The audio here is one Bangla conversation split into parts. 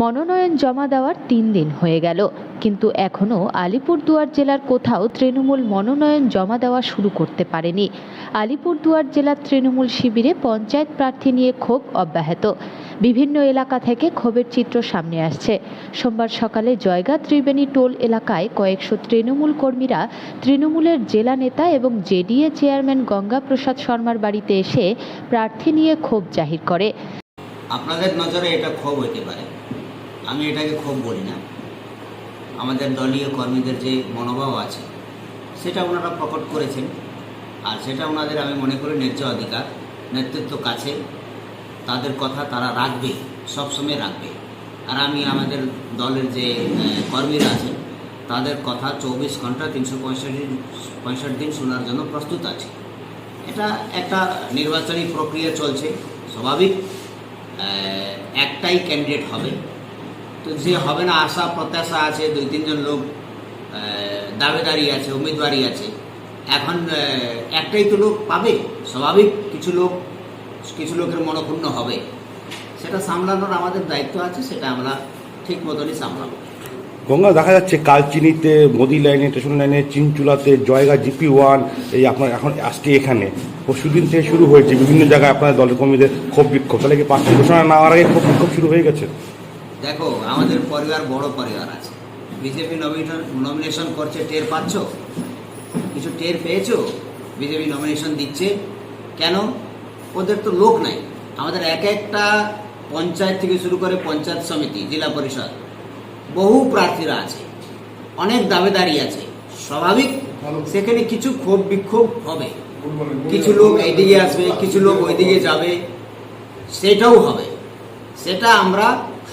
মনোনয়ন জমা দেওয়ার তিন দিন হয়ে গেল। কিন্তু এখনও আলিপুরদুয়ার জেলার কোথাও তৃণমূল মনোনয়ন জমা দেওয়া শুরু করতে পারেনি। আলিপুরদুয়ার জেলার তৃণমূল শিবিরে পঞ্চায়েত প্রার্থী নিয়ে ক্ষোভ অব্যাহত। বিভিন্ন এলাকা থেকে ক্ষোভের চিত্র সামনে আসছে। সোমবার সকালে জয়গা ত্রিবেণী টোল এলাকায় কয়েকশো তৃণমূল কর্মীরা তৃণমূলের জেলা নেতা এবং জেডিএ চেয়ারম্যান গঙ্গাপ্রসাদ শর্মার বাড়িতে এসে প্রার্থী নিয়ে ক্ষোভ জাহির করে। আপনাদের নজরে এটা ক্ষোভ হইতে পারে। আমি এটাকে ক্ষোভ বলি না। আমাদের দলীয় কর্মীদের যে মনোভাব আছে, সেটা ওনারা প্রকট করেছেন। আর সেটা ওনাদের আমি মনে করি ন্যায্য অধিকার, নেতৃত্ব কাছে, তাদের কথা তারা রাখবে, সবসময় রাখবে। আর আমি আমাদের দলের যে কর্মীরা আছে তাদের কথা চব্বিশ ঘণ্টা তিনশো পঁয়ষট্টি পঁয়ষট্টি দিন শোনার জন্য প্রস্তুত আছে। এটা একটা নির্বাচনী প্রক্রিয়া চলছে, স্বাভাবিক। একটাই ক্যান্ডিডেট হবে। তো যে হবে না, আশা, প্রত্যাশা আছে, দুই, তিনজন লোক দাবেদারি আছে, উমেদওয়ারি আছে। এখন একটাই তো লোক পাবে, স্বাভাবিক কিছু লোক, কিছু লোকের মনক্ষুণ্ণ হবে। সেটা সামলানোর আমাদের দায়িত্ব আছে, সেটা আমরা ঠিক মতনই সামলাবো। গঙ্গা দেখা যাচ্ছে কালচিনিতে, মোদি লাইনে স্টেশন লাইনে, চিনচুলাতে, জয়গা জিপি ওয়ান, এই আপনার এখন আজকে এখানে। পরশুদিন থেকে শুরু হয়েছে, বিভিন্ন জায়গায় আপনার দলের কর্মীদের ক্ষোভ বিক্ষোভ। তাহলে কি প্রার্থী ঘোষণা না আগে ক্ষোভ বিক্ষোভ শুরু হয়ে গেছে? দেখো আমাদের পরিবার বড় পরিবার আছে। বিজেপি নমিনেশন নমিনেশন করছে টের পাচ্ছ? কিছু টের পেয়েছ? বিজেপি নমিনেশন দিচ্ছে। কেন? ওদের তো লোক নাই। আমাদের এক একটা পঞ্চায়েত থেকে শুরু করে পঞ্চায়েত সমিতি জেলা পরিষদ বহু প্রার্থীরা আছে। অনেক দাবেদারি আছে। স্বাভাবিক সেখানে কিছু ক্ষোভ বিক্ষোভ হবে। কিছু লোক এইদিকে আসবে কিছু লোক ওইদিকে যাবে। সেটাও হবে। সেটা আমরা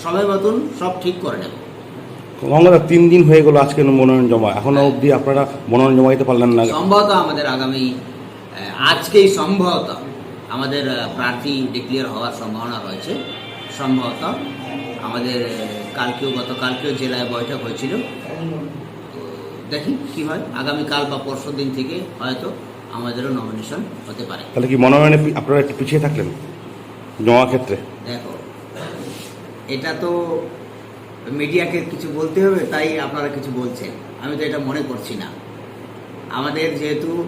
সময় মতন সব ঠিক করে নেব। গঙ্গাদা তিন দিন হয়ে গেল আজকে মনোনয়ন জমা। এখনও অবধি আপনারা মনোনয়ন জমা দিতে পারলেন না। সম্ভবত আমাদের আগামী আজকেই সম্ভবত আমাদের প্রার্থী ডিক্লেয়ার হওয়ার সম্ভাবনা রয়েছে। সম্ভবত আমাদের কালকেও গতকালকেও জেলায় বৈঠক হয়েছিল। দেখি কি হয়। আগামীকাল বা পরশু দিন থেকে হয়তো আমাদেরও নমিনেশন হতে পারে। তাহলে কি মনোনয়নে আপনারা একটু পিছিয়ে থাকলেন? জমা ক্ষেত্রে? দেখো এটা তো মিডিয়াকে কিছু বলতে হবে, তাই আপনারা কিছু বলছেন। আমি তো এটা মনে করছি না। আমাদের যেহেতু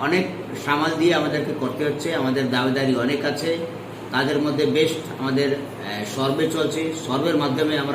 অনেক সামাল দিয়ে আমাদেরকে করতে হচ্ছে, আমাদের দাবিদারি অনেক আছে। তাদের মধ্যে বেস্ট আমাদের সর্বে চলছে। সর্বের মাধ্যমে আমরা